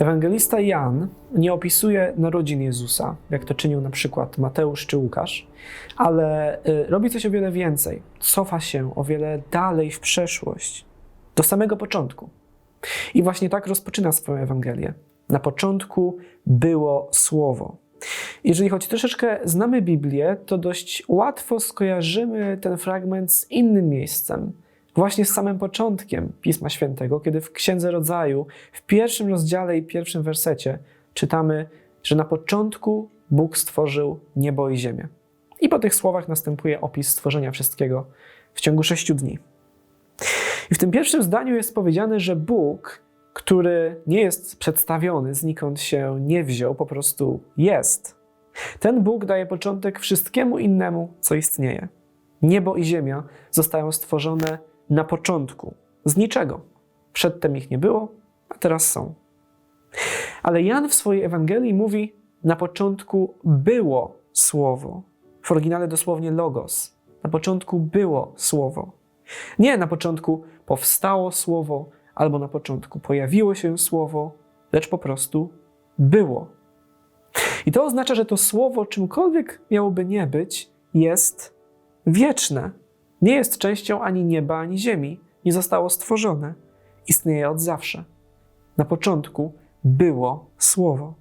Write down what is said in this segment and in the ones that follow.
Ewangelista Jan nie opisuje narodzin Jezusa, jak to czynił na przykład Mateusz czy Łukasz, ale y, robi coś o wiele więcej. Cofa się o wiele dalej w przeszłość, do samego początku. I właśnie tak rozpoczyna swoją Ewangelię. Na początku było Słowo. Jeżeli choć troszeczkę znamy Biblię, to dość łatwo skojarzymy ten fragment z innym miejscem. Właśnie z samym początkiem Pisma Świętego, kiedy w Księdze Rodzaju, w pierwszym rozdziale i pierwszym wersecie czytamy, że na początku Bóg stworzył niebo i ziemię. I po tych słowach następuje opis stworzenia wszystkiego w ciągu sześciu dni. I w tym pierwszym zdaniu jest powiedziane, że Bóg, który nie jest przedstawiony, znikąd się nie wziął, po prostu jest. Ten Bóg daje początek wszystkiemu innemu, co istnieje. Niebo i ziemia zostają stworzone na początku, z niczego. Przedtem ich nie było, a teraz są. Ale Jan w swojej Ewangelii mówi: Na początku było słowo. W oryginale dosłownie logos. Na początku było słowo. Nie na początku powstało słowo, albo na początku pojawiło się słowo, lecz po prostu było. I to oznacza, że to słowo, czymkolwiek miałoby nie być, jest wieczne. Nie jest częścią ani nieba, ani ziemi. Nie zostało stworzone. Istnieje od zawsze. Na początku było słowo.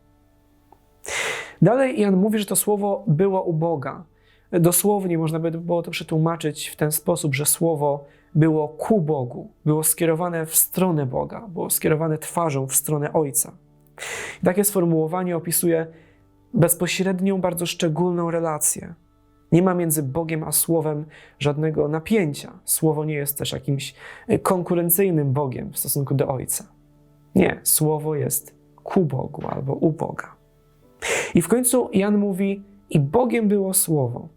Dalej Jan mówi, że to słowo było u Boga. Dosłownie można by było to przetłumaczyć w ten sposób, że słowo było ku Bogu, było skierowane w stronę Boga, było skierowane twarzą w stronę Ojca. I takie sformułowanie opisuje bezpośrednią, bardzo szczególną relację. Nie ma między Bogiem a Słowem żadnego napięcia. Słowo nie jest też jakimś konkurencyjnym Bogiem w stosunku do Ojca. Nie, Słowo jest ku Bogu albo u Boga. I w końcu Jan mówi: I Bogiem było Słowo.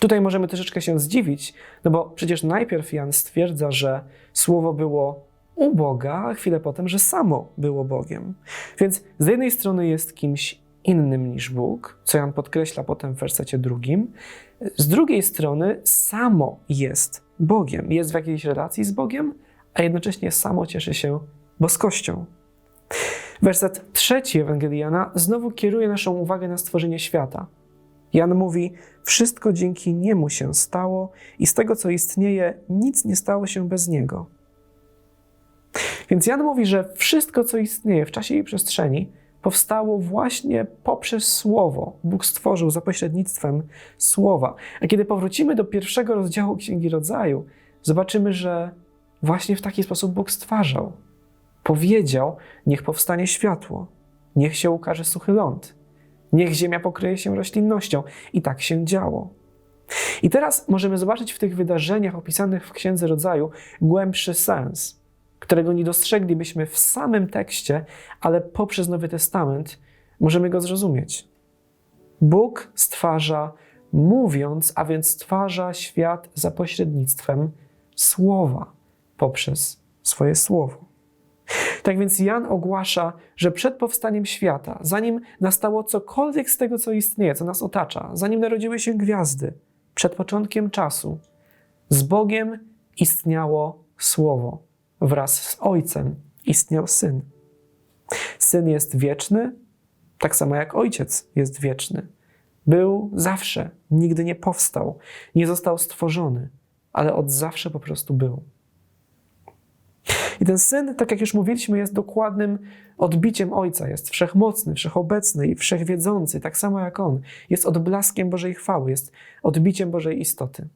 Tutaj możemy troszeczkę się zdziwić, no bo przecież najpierw Jan stwierdza, że Słowo było u Boga, a chwilę potem, że samo było Bogiem. Więc z jednej strony jest kimś innym niż Bóg, co Jan podkreśla potem w wersecie drugim. Z drugiej strony samo jest Bogiem, jest w jakiejś relacji z Bogiem, a jednocześnie samo cieszy się boskością. Werset trzeci Ewangelii Jana znowu kieruje naszą uwagę na stworzenie świata. Jan mówi: Wszystko dzięki niemu się stało, i z tego, co istnieje, nic nie stało się bez niego. Więc Jan mówi, że wszystko, co istnieje w czasie i przestrzeni, powstało właśnie poprzez Słowo. Bóg stworzył za pośrednictwem Słowa. A kiedy powrócimy do pierwszego rozdziału Księgi Rodzaju, zobaczymy, że właśnie w taki sposób Bóg stwarzał. Powiedział: Niech powstanie światło, niech się ukaże suchy ląd, niech ziemia pokryje się roślinnością. I tak się działo. I teraz możemy zobaczyć w tych wydarzeniach opisanych w Księdze Rodzaju głębszy sens którego nie dostrzeglibyśmy w samym tekście, ale poprzez Nowy Testament możemy go zrozumieć. Bóg stwarza mówiąc, a więc stwarza świat za pośrednictwem słowa, poprzez swoje słowo. Tak więc Jan ogłasza, że przed powstaniem świata, zanim nastało cokolwiek z tego, co istnieje, co nas otacza, zanim narodziły się gwiazdy, przed początkiem czasu, z Bogiem istniało Słowo wraz z Ojcem istniał Syn. Syn jest wieczny, tak samo jak Ojciec jest wieczny. Był zawsze, nigdy nie powstał, nie został stworzony, ale od zawsze po prostu był. I ten syn, tak jak już mówiliśmy, jest dokładnym odbiciem Ojca. Jest wszechmocny, wszechobecny i wszechwiedzący, tak samo jak On. Jest odblaskiem Bożej chwały, jest odbiciem Bożej istoty.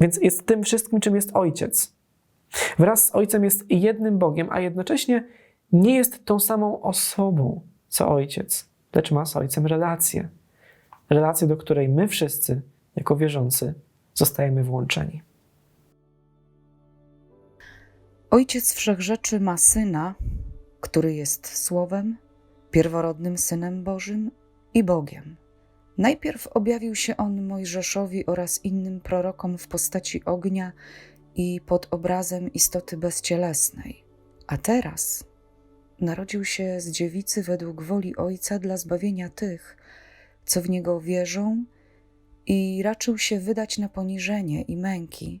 Więc jest tym wszystkim, czym jest Ojciec. Wraz z Ojcem jest jednym Bogiem, a jednocześnie nie jest tą samą osobą co Ojciec, lecz ma z Ojcem relację. Relację, do której my wszyscy, jako wierzący, zostajemy włączeni. Ojciec Wszechrzeczy ma Syna, który jest Słowem, pierworodnym Synem Bożym i Bogiem. Najpierw objawił się on Mojżeszowi oraz innym prorokom w postaci ognia i pod obrazem istoty bezcielesnej. A teraz narodził się z dziewicy według woli Ojca dla zbawienia tych, co w Niego wierzą, i raczył się wydać na poniżenie i męki,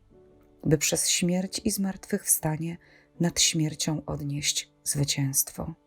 by przez śmierć i zmartwychwstanie nad śmiercią odnieść zwycięstwo.